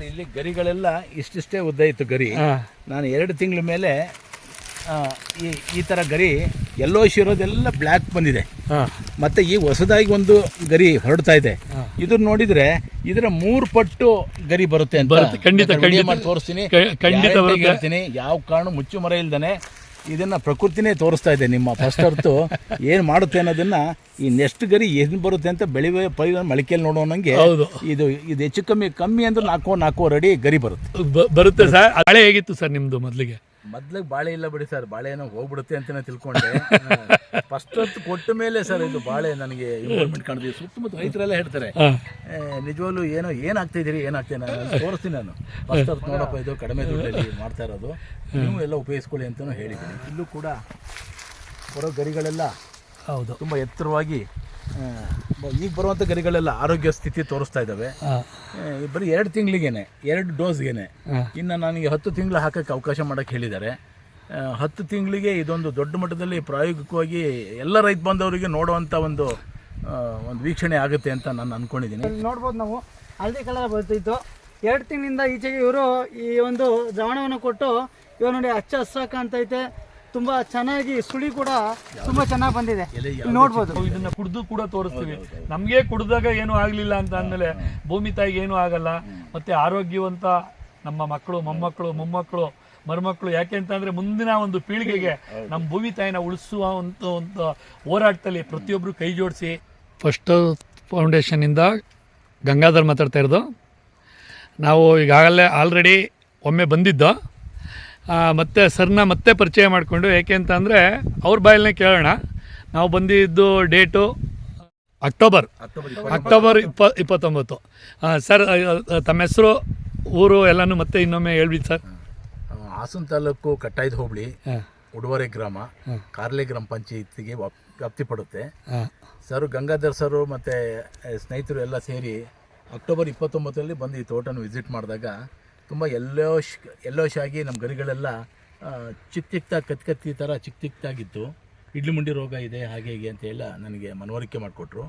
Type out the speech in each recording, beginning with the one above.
Sir ಇಲ್ಲಿ ಗರಿಗಳೆಲ್ಲ ಇಷ್ಟಿಷ್ಟೇ ಉದ್ದ ಇತ್ತು ಗರಿ. ನಾನು ಎರಡು ತಿಂಗಳ ಮೇಲೆ ಈ ಈ ಥರ ಗರಿ ಎಲ್ಲೋ ಇರೋದೆಲ್ಲ ಬ್ಲ್ಯಾಕ್ ಬಂದಿದೆ. ಮತ್ತು ಈ ಹೊಸದಾಗಿ ಒಂದು ಗರಿ ಹೊರಡ್ತಾ ಇದೆ. ಇದನ್ನ ನೋಡಿದ್ರೆ ಇದರ ಮೂರು ಪಟ್ಟು ಗರಿ ಬರುತ್ತೆ ಅಂತ ಖಂಡಿತ. ಮಾಡಿ ತೋರಿಸ್ತೀನಿ. ಯಾವ ಕಾರಣ ಮುಚ್ಚು ಮರ ಇಲ್ದಾನೆ ಇದನ್ನ ಪ್ರಕೃತಿನೇ ತೋರಿಸ್ತಾ ಇದೆ ನಿಮ್ಮ ಫಸ್ಟ್ ಅರ್ತು ಏನು ಮಾಡುತ್ತೆ ಅನ್ನೋದನ್ನ ಈ ನೆಕ್ಸ್ಟ್ ಗರಿ ಏನು ಬರುತ್ತೆ ಅಂತ ಬೆಳಿ ಪೈ ಮಳಿಕೆಯಲ್ಲಿ ನೋಡೋ ನಂಗೆ ಹೌದು. ಇದು ಇದು ಹೆಚ್ಚು ಕಮ್ಮಿ ಕಮ್ಮಿ ಅಂದ್ರೆ ನಾಲ್ಕೋ ನಾಲ್ಕೋ ಅಡಿ ಗರಿ ಬರುತ್ತೆ. ಬ- ಬರುತ್ತೆ ಸರ್. ಹಳೆ ಹೇಗಿತ್ತು ಸರ್ ನಿಮ್ಮದು ಮೊದಲಿಗೆ? ಮೊದ್ಲಿಗೆ ಬಾಳೆ ಇಲ್ಲ ಬಿಡಿ ಸರ್. ಬಾಳೆ ಏನೋ ಹೋಗ್ಬಿಡುತ್ತೆ ಅಂತ ತಿಳ್ಕೊಂಡೆ. ಫಸ್ಟ್ ಹೊತ್ತು ಕೊಟ್ಟ ಮೇಲೆ ಸರ್ ಇದು ಬಾಳೆ ನನಗೆ ಇಂಪ್ರೂವ್ಮೆಂಟ್ ಕಾಣಿದೆ ಸುತ್ತಮುತ್ತ ರೈತರೆಲ್ಲ ಹೇಳ್ತಾರೆ ನಿಜವಾಗ್ಲು ಏನೋ ಏನಾಗ್ತಾ ಇದೀರಿ ಏನಾಗ್ತೇನೆ ನಾನು ತೋರಿಸ್ತೀನಿ ನಾನು. ಫಸ್ಟ್ ಹೊತ್ತು ನೋಡಪ್ಪ ಇದು ಕಡಿಮೆ ದುಡ್ಡಲ್ಲಿ ಮಾಡ್ತಾ ಇರೋದು. ನೀವು ಎಲ್ಲ ಉಪಯೋಗಿಸ್ಕೊಳ್ಳಿ ಅಂತಲೂ ಹೇಳಿದ್ದೀನಿ. ಇಲ್ಲೂ ಕೂಡ ಬರೋ ಗರಿಗಳೆಲ್ಲ ಹೌದು. ತುಂಬ ಎತ್ತರವಾಗಿ ಈಗ ಬರುವಂಥ ಗರಿಗಳೆಲ್ಲ ಆರೋಗ್ಯ ಸ್ಥಿತಿ ತೋರಿಸ್ತಾ ಇದ್ದಾವೆ ಬರೀ ಎರಡು ತಿಂಗಳಿಗೇನೆ ಎರಡು ಡೋಸ್ಗೇನೆ. ಇನ್ನು ನನಗೆ ಹತ್ತು ತಿಂಗಳು ಹಾಕಕ್ಕೆ ಅವಕಾಶ ಮಾಡೋಕ್ಕೆ ಹೇಳಿದ್ದಾರೆ. ಹತ್ತು ತಿಂಗಳಿಗೆ ಇದೊಂದು ದೊಡ್ಡ ಮಟ್ಟದಲ್ಲಿ ಪ್ರಾಯೋಗಿಕವಾಗಿ ಎಲ್ಲ ರೈತ ಬಾಂಧವರಿಗೆ ನೋಡುವಂಥ ಒಂದು ಒಂದು ವೀಕ್ಷಣೆ ಆಗುತ್ತೆ ಅಂತ ನಾನು ಅಂದ್ಕೊಂಡಿದ್ದೀನಿ ನೋಡ್ಬೋದು ನಾವು. ಹಳದಿ ಕಲರ್ ಬರ್ತಿತ್ತು. ಎರಡು ತಿಂಗಳಿಂದ ಈಚೆಗೆ ಇವರು ಈ ಒಂದು ದ್ರಾವಣವನ್ನು ಕೊಟ್ಟು ಇವಾಗ ನೋಡಿ ಹಚ್ಚ ಹಸ ಕಾಣ್ತೈತೆ ತುಂಬಾ ಚೆನ್ನಾಗಿ ಸುಳಿ ಕೂಡ ತುಂಬಾ ಚೆನ್ನಾಗಿ ಬಂದಿದೆ. ನೋಡ್ಬೋದು. ಇದನ್ನ ಕುಡ್ದು ಕೂಡ ತೋರಿಸ್ತೀವಿ. ನಮಗೆ ಕುಡ್ದಾಗ ಏನು ಆಗಲಿಲ್ಲ ಅಂತ ಅಂದಮೇಲೆ ಭೂಮಿ ತಾಯಿಗೆ ಏನು ಆಗಲ್ಲ. ಮತ್ತೆ ಆರೋಗ್ಯವಂತ ನಮ್ಮ ಮಕ್ಕಳು ಮೊಮ್ಮಕ್ಕಳು ಮೊಮ್ಮಕ್ಕಳು ಮರುಮಕ್ಕಳು ಯಾಕೆ ಅಂತಂದ್ರೆ ಮುಂದಿನ ಒಂದು ಪೀಳಿಗೆಗೆ ನಮ್ಮ ಭೂಮಿ ತಾಯಿನ ಉಳಿಸುವ ಒಂದು ಒಂದು ಹೋರಾಟದಲ್ಲಿ ಪ್ರತಿಯೊಬ್ಬರು ಕೈ ಜೋಡಿಸಿ ಫಸ್ಟ್ ಫೌಂಡೇಶನ್ ಇಂದ ಗಂಗಾಧರ್ ಮಾತಾಡ್ತಾ ಇರೋದು. ನಾವು ಈಗಾಗಲೇ ಆಲ್ರೆಡಿ ಒಮ್ಮೆ ಬಂದಿದ್ದು. ಮತ್ತೆ ಸರ್ನ ಮತ್ತೆ ಪರಿಚಯ ಮಾಡಿಕೊಂಡು ಯಾಕೆ ಅಂತ ಅಂದರೆ ಅವ್ರ ಬಾಯಲ್ಲೇ ಕೇಳೋಣ. ನಾವು ಬಂದಿದ್ದು ಡೇಟು ಅಕ್ಟೋಬರ್. ಅಕ್ಟೋಬರ್ ಇಪ್ಪ ಇಪ್ಪತ್ತೊಂಬತ್ತು. ಸರ್ ತಮ್ಮ ಹೆಸರು ಊರು ಎಲ್ಲನೂ ಮತ್ತೆ ಇನ್ನೊಮ್ಮೆ ಹೇಳ್ಬಿಡಿ ಸರ್. ಹಾಸನ ತಾಲೂಕು ಕಟ್ಟಾಯದ ಹೋಬಳಿ ಉಡುವರೆ ಗ್ರಾಮ ಕಾರ್ಲೆ ಗ್ರಾಮ ಪಂಚಾಯತಿಗೆ ವ್ಯಾಪ್- ವ್ಯಾಪ್ತಿ ಪಡುತ್ತೆ. ಸರ್ ಗಂಗಾಧರ್ ಸರ್ ಮತ್ತು ಸ್ನೇಹಿತರು ಎಲ್ಲ ಸೇರಿ ಅಕ್ಟೋಬರ್ ಇಪ್ಪತ್ತೊಂಬತ್ತರಲ್ಲಿ ಬಂದು ಈ ತೋಟನ ವಿಸಿಟ್ ಮಾಡಿದಾಗ ತುಂಬ ಎಲ್ಲೋಶ್ ಎಲ್ಲೋಶ್ ಆಗಿ ನಮ್ಮ ಗರಿಗಳೆಲ್ಲ ಚಿಕ್ಕ ಚಿಕ್ಕದಾಗಿ ಕತ್ತಿ ಕತ್ತಿ ಥರ ಚಿಕ್ಕ ಚಿಕ್ಕದಾಗಿತ್ತು ಇಡ್ಲಿ ಮುಂಡಿ ರೋಗ ಇದೆ ಹಾಗೆ ಹೀಗೆ ಅಂತ ಎಲ್ಲ ನನಗೆ ಮನವರಿಕೆ ಮಾಡಿಕೊಟ್ರು.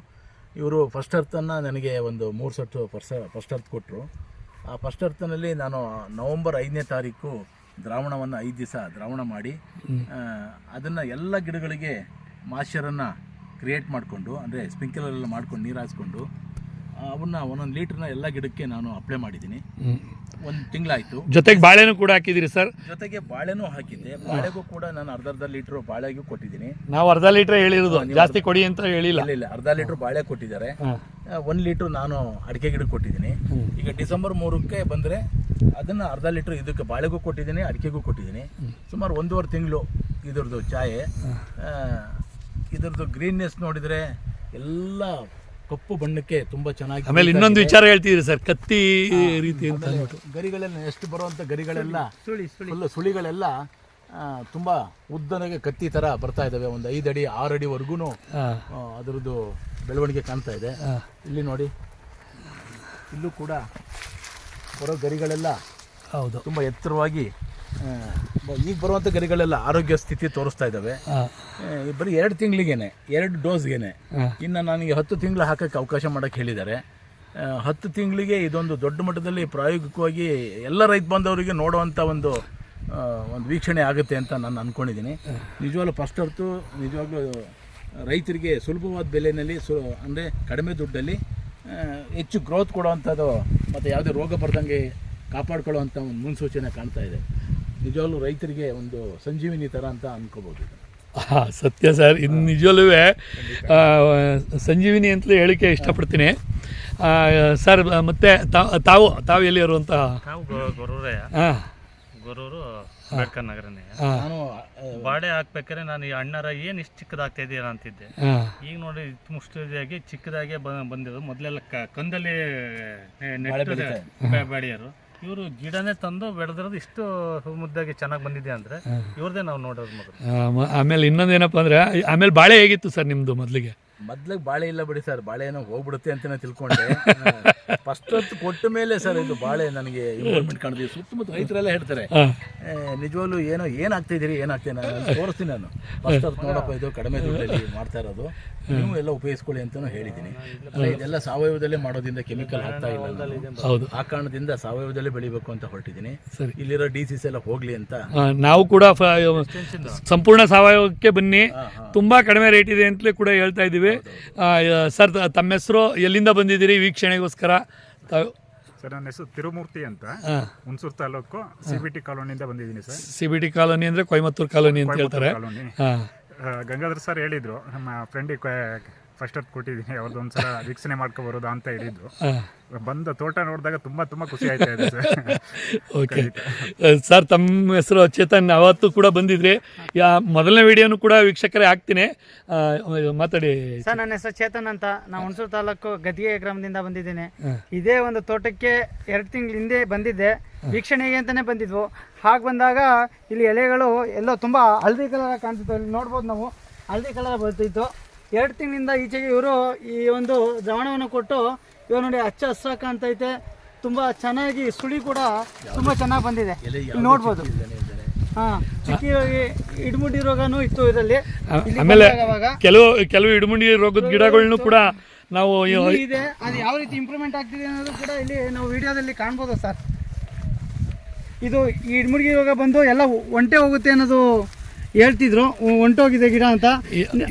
ಇವರು ಫಸ್ಟ್ ಅರ್ಥನ್ನು ನನಗೆ ಒಂದು ಮೂರು ಸೆಟ್ಟು ಫಸ್ಟ್ ಫಸ್ಟ್ ಅರ್ತ್ ಕೊಟ್ಟರು ಆ ಫಸ್ಟ್ ಅರ್ಥನಲ್ಲಿ ನಾನು ನವಂಬರ್ ಐದನೇ ತಾರೀಕು ದ್ರಾವಣವನ್ನು ಐದು ದಿವಸ ದ್ರಾವಣ ಮಾಡಿ ಅದನ್ನು ಎಲ್ಲ ಗಿಡಗಳಿಗೆ ಮಾಶ್ಚರನ್ನು ಕ್ರಿಯೇಟ್ ಮಾಡಿಕೊಂಡು ಅಂದರೆ ಸ್ಪ್ರಿಂಕ್ಲರೆಲ್ಲ ಮಾಡ್ಕೊಂಡು ನೀರು ಹಾಸ್ಕೊಂಡು ಅವನ್ನ ಒಂದೊಂದು ಲೀಟ್ರನ್ನ ಎಲ್ಲ ಗಿಡಕ್ಕೆ ನಾನು ಅಪ್ಲೈ ಮಾಡಿದ್ದೀನಿ. ಒಂದು ತಿಂಗಳಾಯಿತು. ಜೊತೆಗೆ ಬಾಳೆನೂ ಕೂಡ ಹಾಕಿದ್ದೀರಿ ಸರ್? ಜೊತೆಗೆ ಬಾಳೆನೂ ಹಾಕಿದ್ದೆ. ಬಾಳೆಗೂ ಕೂಡ ನಾನು ಅರ್ಧ ಅರ್ಧ ಲೀಟ್ರ್ ಬಾಳೆಗೂ ಕೊಟ್ಟಿದ್ದೀನಿ. ನಾವು ಅರ್ಧ ಲೀಟ್ರ್ ಹೇಳಿರೋದು. ಜಾಸ್ತಿ ಕೊಡಿ ಅಂತ ಹೇಳಿಲ್ಲ. ಇಲ್ಲ ಇಲ್ಲ ಅರ್ಧ ಲೀಟ್ರ್ ಬಾಳೆ ಕೊಟ್ಟಿದ್ದಾರೆ. ಒಂದು ಲೀಟ್ರ್ ನಾನು ಅಡಿಕೆ ಗಿಡಕ್ಕೆ ಕೊಟ್ಟಿದ್ದೀನಿ. ಈಗ ಡಿಸೆಂಬರ್ ಮೂರಕ್ಕೆ ಬಂದರೆ ಅದನ್ನು ಅರ್ಧ ಲೀಟ್ರ್ ಇದಕ್ಕೆ ಬಾಳೆಗೂ ಕೊಟ್ಟಿದ್ದೀನಿ ಅಡಿಕೆಗೂ ಕೊಟ್ಟಿದ್ದೀನಿ. ಸುಮಾರು ಒಂದೂವರೆ ತಿಂಗಳು ಇದ್ರದ್ದು ಚಾಯೆ. ಇದ್ರದ್ದು ಗ್ರೀನ್ನೆಸ್ ನೋಡಿದರೆ ಎಲ್ಲ ಕಪ್ಪು ಬಣ್ಣಕ್ಕೆ ತುಂಬ ಚೆನ್ನಾಗಿ ಆಮೇಲೆ ಇನ್ನೊಂದು ವಿಚಾರ ಹೇಳ್ತಿದ್ರಿ ಸರ್ ಕತ್ತಿ ರೀತಿ ಅಂತ ಗರಿಗಳೆಲ್ಲ ಎಷ್ಟು ಬರುವಂಥ ಗರಿಗಳೆಲ್ಲ ಸುಳಿ ಸುಳಿ ಫುಲ್ಲು ಸುಳಿಗಳೆಲ್ಲ ತುಂಬ ಉದ್ದನೆಗೆ ಕತ್ತಿ ಥರ ಬರ್ತಾ ಇದ್ದಾವೆ ಒಂದು ಐದು ಅಡಿ ಆರು ಅಡಿವರೆಗೂ ಅದರದ್ದು ಬೆಳವಣಿಗೆ ಕಾಣ್ತಾ ಇದೆ. ಇಲ್ಲಿ ನೋಡಿ. ಇಲ್ಲೂ ಕೂಡ ಬರೋ ಗರಿಗಳೆಲ್ಲ ಹೌದು. ತುಂಬ ಎತ್ತರವಾಗಿ ಈಗ ಬರುವಂಥ ಗರಿಗಳೆಲ್ಲ ಆರೋಗ್ಯ ಸ್ಥಿತಿ ತೋರಿಸ್ತಾ ಇದ್ದಾವೆ. ಬರೀ ಎರಡು ತಿಂಗಳಿಗೇನೆ ಎರಡು ಡೋಸ್ಗೇನೆ. ಇನ್ನು ನನಗೆ ಹತ್ತು ತಿಂಗಳು ಹಾಕೋಕ್ಕೆ ಅವಕಾಶ ಮಾಡೋಕ್ಕೆ ಹೇಳಿದ್ದಾರೆ. ಹತ್ತು ತಿಂಗಳಿಗೆ ಇದೊಂದು ದೊಡ್ಡ ಮಟ್ಟದಲ್ಲಿ ಪ್ರಾಯೋಗಿಕವಾಗಿ ಎಲ್ಲ ರೈತ ಬಾಂಧವರಿಗೆ ನೋಡುವಂಥ ಒಂದು ಒಂದು ವೀಕ್ಷಣೆ ಆಗುತ್ತೆ ಅಂತ ನಾನು ಅಂದ್ಕೊಂಡಿದ್ದೀನಿ ನಿಜವಾಗ್ಲೂ ಫಸ್ಟ್ ಹೊರತು ನಿಜವಾಗ್ಲೂ ರೈತರಿಗೆ ಸುಲಭವಾದ ಬೆಲೆಯಲ್ಲಿ ಸು ಅಂದರೆ ಕಡಿಮೆ ದುಡ್ಡಲ್ಲಿ ಹೆಚ್ಚು ಗ್ರೋತ್ ಕೊಡುವಂಥದ್ದು ಮತ್ತು ಯಾವುದೇ ರೋಗ ಬರ್ದಂಗೆ ಕಾಪಾಡ್ಕೊಳ್ಳುವಂಥ ಒಂದು ಮುನ್ಸೂಚನೆ ಕಾಣ್ತಾ ಇದೆ. ನಿಜವಾಗ್ಲೂ ರೈತರಿಗೆ ಒಂದು ಸಂಜೀವಿನಿ ಥರ ಅಂತ ಅಂದ್ಕೋಬೋದು. ಹಾ, ಸತ್ಯ ಸರ್. ಇದು ನಿಜವಲ್ಲೂ ಸಂಜೀವಿನಿ ಅಂತಲೇ ಹೇಳಿಕೆ ಇಷ್ಟಪಡ್ತೀನಿ. ಸರ್ ಮತ್ತೆ ತಾವು ತಾವು ಗೊರೂರೇ ಹಾಂ. ಗೊರೂರು ಅಂಬೇಡ್ಕರ್ ನಗರನೇ. ನಾನು ಬಾಡೆ ಹಾಕ್ಬೇಕಾದ್ರೆ ನಾನು ಈ ಅಣ್ಣರ ಏನು ಇಷ್ಟು ಚಿಕ್ಕದಾಗ್ತಾ ಇದೆಯಲ್ಲ ಅಂತಿದ್ದೆ. ಈಗ ನೋಡಿ ಮುಷ್ಟಿಯಾಗಿ ಚಿಕ್ಕದಾಗೆ ಬಂದಿರೋದು. ಮೊದಲೆಲ್ಲ ಕಂದಲ್ಲಿ ಬಾಳೆ ಬೆಳೆಯೋರು. ಇವರು ಗಿಡನೇ ತಂದು ಬೆಳೆದಿರೋದು ಇಷ್ಟು ಮುದ್ದಾಗಿ ಚೆನ್ನಾಗಿ ಬಂದಿದೆ ಅಂದ್ರೆ ಇವ್ರದೇ ನಾವು ನೋಡೋದು ಮೊದಲು. ಆಮೇಲೆ ಏನಪ್ಪಾ ಅಂದ್ರ ಆಮೇಲೆ ಬಾಳೆ ಹೇಗಿತ್ತು ಸರ್ ನಿಮ್ಮದು ಮೊದ್ಲಿಗೆ? ಮೊದ್ಲಿಗೆ ಬಾಳೆ ಇಲ್ಲ ಬಿಡಿ ಸರ್. ಬಾಳೆ ಏನೋ ಹೋಗ್ಬಿಡುತ್ತೆ ಅಂತ ತಿಳ್ಕೊಂಡೆ. ಫಸ್ಟ್ ಹೊತ್ತು ಕೊಟ್ಟ ಮೇಲೆ ಸರ್ ಇದು ಬಾಳೆ ನನಗೆ ಇಂಪ್ರೂವ್ಮೆಂಟ್ ಕಾಣ್ತೀವಿ ಸುತ್ತಮುತ್ತ ರೈತರೆಲ್ಲ ಹೇಳ್ತಾರೆ ನಿಜವಾಗ್ಲು ಏನೋ ಏನಾಗ್ತಿದ್ದೀರಿ ಏನಾಗ್ತೀನಿ ನಾನು ತೋರಿಸ್ತೀನಿ ನಾನು. ಫಸ್ಟ್ ಹೊತ್ತು ನೋಡಪ್ಪ ಇದು ಕಡಿಮೆ ದುಡ್ಡಲ್ಲಿ ಮಾಡ್ತಾ ಇರೋದು. ನೀವು ಎಲ್ಲ ಉಪಯೋಗಿಸ್ಕೊಳ್ಳಿ ಅಂತಲೂ ಹೇಳಿದ್ದೀನಿ. ಅಲ್ಲ, ಇದೆಲ್ಲ ಸಾವಯವದಲ್ಲೇ ಮಾಡೋದ್ರಿಂದ ಕೆಮಿಕಲ್ ಹಾಕ್ತಾ ಇಲ್ಲ ಹೌದು. ಆ ಕಾರಣದಿಂದ ಸಾವಯವದಲ್ಲೇ ಬೆಳಿಬೇಕು ಅಂತ ಹೊರಟಿದ್ದೀನಿ. ಇಲ್ಲಿರೋ ಡಿ ಸಿ ಎಲ್ಲ ಹೋಗ್ಲಿ ಅಂತ. ನಾವು ಕೂಡ ಸಂಪೂರ್ಣ ಸಾವಯವಕ್ಕೆ ಬನ್ನಿ. ತುಂಬಾ ಕಡಿಮೆ ರೇಟ್ ಇದೆ ಅಂತಲೇ ಕೂಡ ಹೇಳ್ತಾ ಇದ್ದೀವಿ. ಸರ್ ತಮ್ಮ ಹೆಸರು ಎಲ್ಲಿಂದ ಬಂದಿದ್ದೀರಿ ವೀಕ್ಷಣೆಗೋಸ್ಕರ? ತಾವು ಸರ್ ನನ್ನ ಹೆಸರು ತಿರುಮೂರ್ತಿ ಅಂತ. Hunsur taluk C B T ಕಾಲೋನಿಯಿಂದ ಬಂದಿದ್ದೀನಿ sir. CBT B T colony ಅಂದ್ರೆ ಕೊಯಮತ್ತೂರು ಕಾಲೋನಿ ಅಂತ ಹೇಳ್ತಾರೆ. ಗಂಗಾಧರ್ ಸರ್ ಹೇಳಿದ್ರು ನಮ್ಮ ಫ್ರೆಂಡಿಗೆ ಫಸ್ಟ್ ಹೊತ್ತು ಕೊಟ್ಟಿದ್ದೀನಿ ಅವ್ರದ್ದು ಒಂದ್ಸಲ ವೀಕ್ಷಣೆ ಮಾಡ್ಕೊ ಬರೋದಾ ಅಂತ ಹೇಳಿದ್ರು ಬಂದ ತೋಟ ನೋಡಿದಾಗ ತುಂಬಾ ತುಂಬಾ ಖುಷಿ ಆಯ್ತಾ ಇದೆ ಸರ್. ಓಕೆ ಸರ್ ತಮ್ಮ ಹೆಸರು ಚೇತನ್ ಅವತ್ತು ಕೂಡ ಬಂದಿದ್ರಿ ಯಾ ಮೊದಲನೇ ವಿಡಿಯೋನು ಕೂಡ ವೀಕ್ಷಕರೇ ಹಾಕ್ತೀನಿ. ಮಾತಾಡಿ. ಸರ್ ನನ್ನ ಹೆಸರು ಚೇತನ್ ಅಂತ. ನಾ ಹುಣಸೂರು ತಾಲೂಕು ಗದಿಗೆ ಗ್ರಾಮದಿಂದ ಬಂದಿದ್ದೇನೆ. ಇದೇ ಒಂದು ತೋಟಕ್ಕೆ ಎರಡು ತಿಂಗಳ ಹಿಂದೆ ಬಂದಿದ್ದೆ. ವೀಕ್ಷಣೆಗೆ ಅಂತಾನೆ ಬಂದಿದ್ವು. ಹಾಗೆ ಬಂದಾಗ ಇಲ್ಲಿ ಎಲೆಗಳು ಎಲ್ಲೋ ತುಂಬ ಹಳದಿ ಕಲರ್ ಕಾಣ್ತಿತ್ತು. ಇಲ್ಲಿ ನೋಡ್ಬೋದು ನಾವು. ಹಳದಿ ಕಲರ್ ಬರ್ತಿತ್ತು ಎರಡು ತಿಂಗಳಿಂದ ಈಚೆಗೆ ಇವರು ಈ ಒಂದು ದ್ರಾವಣವನ್ನು ಕೊಟ್ಟು ಇವಾಗ ನೋಡಿ ಹಚ್ಚ ಹಸ್ರ ಕಾಣ್ತೈತೆ ತುಂಬ ಚೆನ್ನಾಗಿ ಸುಳಿ ಕೂಡ ತುಂಬ ಚೆನ್ನಾಗಿ ಬಂದಿದೆ. ನೋಡ್ಬೋದು. ಹಾ ಚಿಕ್ಕಿ ಇಡ್ಮುಡಿ ರೋಗನೂ ಇತ್ತು ಇದರಲ್ಲಿ. ಆಮೇಲೆ ಕೆಲವು ಕೆಲವು ಇಡಮುಂಡಿ ರೋಗದ ಗಿಡಗಳನ್ನೂ ಕೂಡ ನಾವು ಇದೆ. ಅದು ಯಾವ ರೀತಿ ಇಂಪ್ರೂವ್ಮೆಂಟ್ ಆಗ್ತಿದೆ ಅನ್ನೋದು ಕೂಡ ಇಲ್ಲಿ ನಾವು ವಿಡಿಯೋದಲ್ಲಿ ಕಾಣ್ಬೋದು ಸರ್. ಇದು ಈ ಇಡ್ಮುಡ್ಗಿ ರೋಗ ಬಂದು ಎಲ್ಲ ಒಂಟೆ ಹೋಗುತ್ತೆ ಅನ್ನೋದು ಹೇಳ್ತಿದ್ರು ಹೊಂಟೋಗಿದೆ ಗಿಡ ಅಂತ.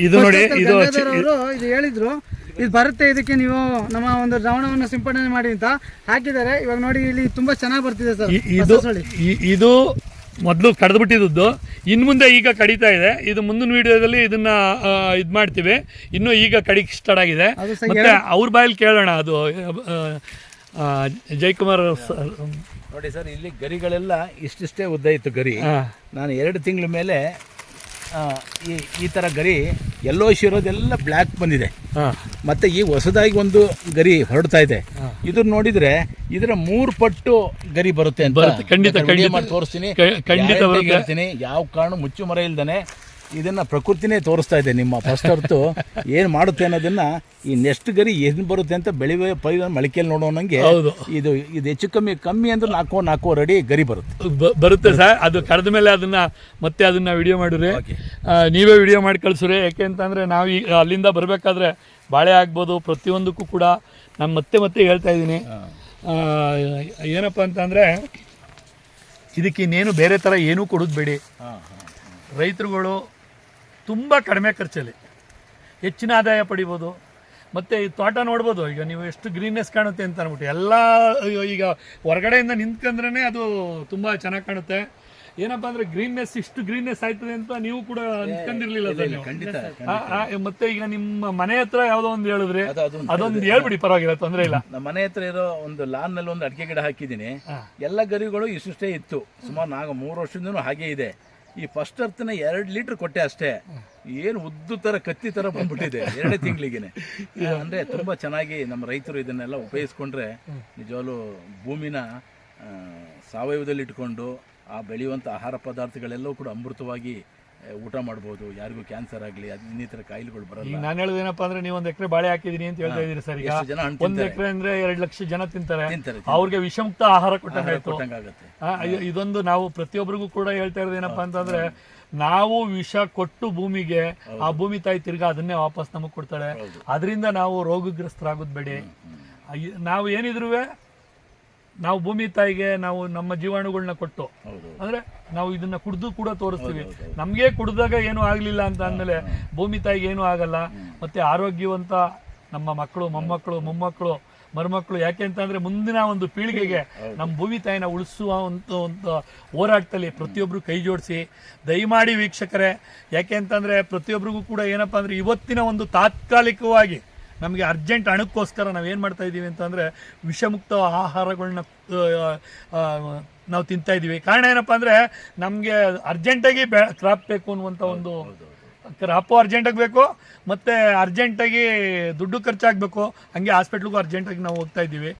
ಇದು ನೋಡಿ, ಇದು ಇದು ಹೇಳಿದ್ರು ಇದು ಬರುತ್ತೆ ಇದಕ್ಕೆ ನೀವು ನಮ್ಮ ಒಂದು ದ್ರಾವಣವನ್ನು ಸಿಂಪಡಣೆ ಮಾಡಿ ಅಂತ ಹಾಕಿದ್ದಾರೆ. ಇವಾಗ ನೋಡಿ ಇಲ್ಲಿ ತುಂಬಾ ಚೆನ್ನಾಗಿ ಬರ್ತಿದೆ ಸರ್ ಇದು ಇದು ಮೊದಲು ಕಡ್ದುಬಿಟ್ಟಿದ್ದು ಇನ್ನು ಮುಂದೆ ಈಗ ಕಡಿತಾ ಇದೆ. ಇದು ಮುಂದಿನ ವಿಡಿಯೋದಲ್ಲಿ ಇದನ್ನ ಇದು ಮಾಡ್ತೀವಿ. ಇನ್ನು ಈಗ ಕಡಿಕ್ ಸ್ಟಾರ್ಟ್ ಆಗಿದೆ. ಮತ್ತೆ ಅವ್ರ ಬಾಯಲ್ಲಿ ಕೇಳೋಣ ಅದು ಜಯಕುಮಾರ್ ಸರ್ ನೋಡಿ ಸರ್ ಇಲ್ಲಿ ಗರಿಗಳೆಲ್ಲ ಇಷ್ಟಿಷ್ಟೇ ಉದ್ದ ಇತ್ತು ಗರಿ. ನಾನು ಎರಡು ತಿಂಗಳ ಮೇಲೆ ಈ ಈ ಥರ ಗರಿ ಎಲ್ಲೋ ಇರೋದೆಲ್ಲ ಬ್ಲ್ಯಾಕ್ ಬಂದಿದೆ. ಮತ್ತು ಈ ಹೊಸದಾಗಿ ಒಂದು ಗರಿ ಹೊರಡ್ತಾ ಇದೆ. ಇದನ್ನ ನೋಡಿದ್ರೆ ಇದರ ಮೂರು ಪಟ್ಟು ಗರಿ ಬರುತ್ತೆ ಅಂತ. ಖಂಡಿತ. ಮಾಡಿ ತೋರಿಸ್ತೀನಿ. ಖಂಡಿತ. ಯಾವ ಕಾರಣ ಮುಚ್ಚು ಮರ ಇಲ್ದಾನೆ ಇದನ್ನ ಪ್ರಕೃತಿನೇ ತೋರಿಸ್ತಾ ಇದೆ ನಿಮ್ಮ ಫಸ್ಟ್ ಹೊರತು ಏನು ಮಾಡುತ್ತೆ ಅನ್ನೋದನ್ನ ಈ ನೆಕ್ಸ್ಟ್ ಗರಿ ಏನು ಬರುತ್ತೆ ಅಂತ ಬೆಳೆಯುವ ಪೈ ಮಳಿಕೆಯಲ್ಲಿ ನೋಡೋ ನಂಗೆ ಹೌದು. ಇದು ಇದು ಹೆಚ್ಚು ಕಮ್ಮಿ ಕಮ್ಮಿ ಅಂದ್ರೆ ನಾಲ್ಕು ನಾಲ್ಕು ರೆಡಿ ಗರಿ ಬರುತ್ತೆ. ಬರುತ್ತೆ ಸರ್ ಅದು ಕರೆದ ಮೇಲೆ ಅದನ್ನ ಮತ್ತೆ ಅದನ್ನ ವಿಡಿಯೋ ಮಾಡಿದ್ರೆ. ನೀವೇ ವಿಡಿಯೋ ಮಾಡಿ ಕಳಿಸ್ರಿ. ಯಾಕೆ ಅಂತಂದರೆ ನಾವು ಈಗ ಅಲ್ಲಿಂದ ಬರಬೇಕಾದ್ರೆ ಬಾಳೆ ಆಗ್ಬೋದು ಪ್ರತಿಯೊಂದಕ್ಕೂ ಕೂಡ ನಾನು ಮತ್ತೆ ಮತ್ತೆ ಹೇಳ್ತಾ ಇದ್ದೀನಿ. ಏನಪ್ಪ ಅಂತಂದ್ರೆ ಇದಕ್ಕೆ ಇನ್ನೇನು ಬೇರೆ ಥರ ಏನೂ ಕೊಡೋದು ಬೇಡಿ. ರೈತರುಗಳು ತುಂಬ ಕಡಿಮೆ ಖರ್ಚಲ್ಲಿ. ಹೆಚ್ಚಿನ ಆದಾಯ ಪಡಿಬೋದು. ಮತ್ತು ಈ ತೋಟ ನೋಡ್ಬೋದು ಈಗ ನೀವು ಎಷ್ಟು ಗ್ರೀನ್ನೆಸ್ ಕಾಣುತ್ತೆ ಅಂತ ಅಂದ್ಬಿಟ್ಟು. ಎಲ್ಲ ಈಗ ಹೊರಗಡೆಯಿಂದ ನಿಂತ್ಕೊಂಡ್ರೇ ಅದು ತುಂಬ ಚೆನ್ನಾಗಿ ಕಾಣುತ್ತೆ. ಏನಪ್ಪ ಅಂದ್ರೆ ಗ್ರೀನ್ನೆಸ್ ಇಷ್ಟು ಗ್ರೀನ್ನೆಸ್ ಆಯ್ತದೆ ಅಂತ ನೀವು ಕೂಡ ಅನ್ಕೊಂಡಿರ್ಲಿಲ್ಲ ಸರ್ ಖಂಡಿತ ಆ, ಆ, ಮತ್ತೆ ಈಗ ನಿಮ್ಮ ಮನೆ ಹತ್ರ ಯಾವುದೋ ಒಂದು ಹೇಳಿದ್ರೆ ಅದು ಅದೊಂದು ಅದೊಂದು ಹೇಳ್ಬಿಡಿ ಪರವಾಗಿಲ್ಲ ತೊಂದರೆ ಇಲ್ಲ. ನಮ್ಮ ಮನೆ ಹತ್ರ ಇರೋ ಒಂದು ಲಾನ್ನಲ್ಲಿ ಒಂದು ಅಡಿಕೆ ಗಿಡ ಹಾಕಿದ್ದೀನಿ. ಎಲ್ಲ ಗರಿಗಳು ಇಷ್ಟೇ ಇತ್ತು. ಸುಮಾರು ನಾಲ್ಕು ಮೂರು ವರ್ಷದಿಂದ ಹಾಗೆ ಇದೆ. ಈ ಫಸ್ಟ್ ಅರ್ಥನ ಎರಡು ಲೀಟರ್ ಕೊಟ್ಟೆ ಅಷ್ಟೇ. ಏನು ಉದ್ದು ಥರ ಕತ್ತಿ ಥರ ಬಂದ್ಬಿಟ್ಟಿದೆ ಎರಡೇ ತಿಂಗಳಿಗೇನೆ. ಅಂದ್ರೆ ತುಂಬಾ ಚೆನ್ನಾಗಿ ನಮ್ಮ ರೈತರು ಇದನ್ನೆಲ್ಲ ಉಪಯೋಗಿಸ್ಕೊಂಡ್ರೆ ನಿಜವಾಗ್ಲೂ ಭೂಮಿನ ಸಾವಯವದಲ್ಲಿ ಇಟ್ಕೊಂಡು ಆ ಬೆಳೆಯುವಂಥ ಆಹಾರ ಪದಾರ್ಥಗಳೆಲ್ಲವೂ ಕೂಡ ಅಮೃತವಾಗಿ ಊಟ ಮಾಡ್ಬೋದು ಯಾರಿಗೂ ಕ್ಯಾನ್ಸರ್ ಆಗಲಿ ಅದು ಇನ್ನಿತರ ಕಾಯಿಲೆಗಳು ಬರಲ್ಲ. ಈಗ ನಾನು ಹೇಳೋದೇನಪ್ಪ ಅಂದ್ರೆ ನೀವು ಒಂದು ಎಕರೆ ಬಾಳೆ ಹಾಕಿದೀನಿ ಅಂತ ಹೇಳ್ತಾ ಇದೀರಿ ಸರ್ ಈಗ. ಎಷ್ಟು ಜನ ಹಣ್ಣು ಒಂದ್ ಎಕರೆ ಅಂದ್ರೆ ಎರಡು ಲಕ್ಷ ಜನ ತಿಂತಾರೆ. ತಿಂತಾರೆ ಅವ್ರಿಗೆ ವಿಷಮುಕ್ತ ಆಹಾರ ಕೊಟ್ಟಂಗಾಯ್ತು. ಕೊಟ್ಟಂಗಾಗತ್ತೆ. ಆ, ಇ- ಇದೊಂದು ನಾವು ಪ್ರತಿಯೊಬ್ಬರಿಗೂ ಕೂಡ ಹೇಳ್ತಾ ಇರೋದು ಏನಪ್ಪಾ ಅಂತಂದ್ರೆ ನಾವು ವಿಷ ಕೊಟ್ಟು ಭೂಮಿಗೆ ಆ ಭೂಮಿ ತಾಯಿ ತಿರ್ಗಾ ಅದನ್ನೇ ವಾಪಸ್ ನಮಗ್ ಕೊಡ್ತಾಳೆ. ಅದರಿಂದ ನಾವು ರೋಗಗ್ರಸ್ತರಾಗೋದು ಬೇಡಿ. ನಾವು ಏನಿದ್ರು ನಾವು ಭೂಮಿ ತಾಯಿಗೆ ನಾವು ನಮ್ಮ ಜೀವಾಣುಗಳನ್ನ ಕೊಟ್ಟು ಅಂದ್ರೆ ನಾವು ಇದನ್ನ ಕುಡಿದು ಕೂಡ ತೋರಿಸ್ತೀವಿ. ನಮ್ಗೆ ಕುಡ್ದಾಗ ಏನು ಆಗ್ಲಿಲ್ಲ ಅಂತ ಅಂದ್ಮೇಲೆ ಭೂಮಿ ತಾಯಿಗೆ ಏನು ಆಗಲ್ಲ. ಮತ್ತೆ ಆರೋಗ್ಯವಂತ ನಮ್ಮ ಮಕ್ಕಳು ಮೊಮ್ಮಕ್ಕಳು ಮೊಮ್ಮಕ್ಕಳು ಮರುಮಕ್ಕಳು ಯಾಕೆ ಅಂತಂದ್ರೆ ಮುಂದಿನ ಒಂದು ಪೀಳಿಗೆಗೆ ನಮ್ಮ ಭೂಮಿ ತಾಯಿನ ಉಳಿಸುವ ಒಂದು ಒಂದು ಹೋರಾಟದಲ್ಲಿ ಪ್ರತಿಯೊಬ್ಬರು ಕೈ ಜೋಡಿಸಿ ದಯಮಾಡಿ ವೀಕ್ಷಕರೇ ಯಾಕೆ ಅಂತಂದ್ರೆ ಪ್ರತಿಯೊಬ್ಬರಿಗೂ ಕೂಡ ಏನಪ್ಪಾ ಅಂದ್ರೆ ಇವತ್ತಿನ ಒಂದು ತಾತ್ಕಾಲಿಕವಾಗಿ ನಮಗೆ ಅರ್ಜೆಂಟ್ ಹಣಕ್ಕೋಸ್ಕರ ನಾವು ಏನು ಮಾಡ್ತಾ ಇದ್ದೀವಿ ಅಂತಂದರೆ ವಿಷಮುಕ್ತ ಆಹಾರಗಳನ್ನ ನಾವು ತಿಂತಾ ಇದ್ದೀವಿ ಕಾರಣ ಏನಪ್ಪ ಅಂದರೆ ನಮಗೆ ಅರ್ಜೆಂಟಾಗಿ ಬೆ, ಕ್ರಾಪ್ ಬೇಕು ಅನ್ನುವಂಥ ಒಂದು ಕ್ರಾಪು ಅರ್ಜೆಂಟಾಗಿ ಬೇಕು, ಮತ್ತು ಅರ್ಜೆಂಟಾಗಿ ದುಡ್ಡು ಖರ್ಚಾಗಬೇಕು. ಹಾಗೆ ಹಾಸ್ಪಿಟ್ಲಿಗೂ ಅರ್ಜೆಂಟಾಗಿ ನಾವು ಹೋಗ್ತಾ ಇದ್ದೀವಿ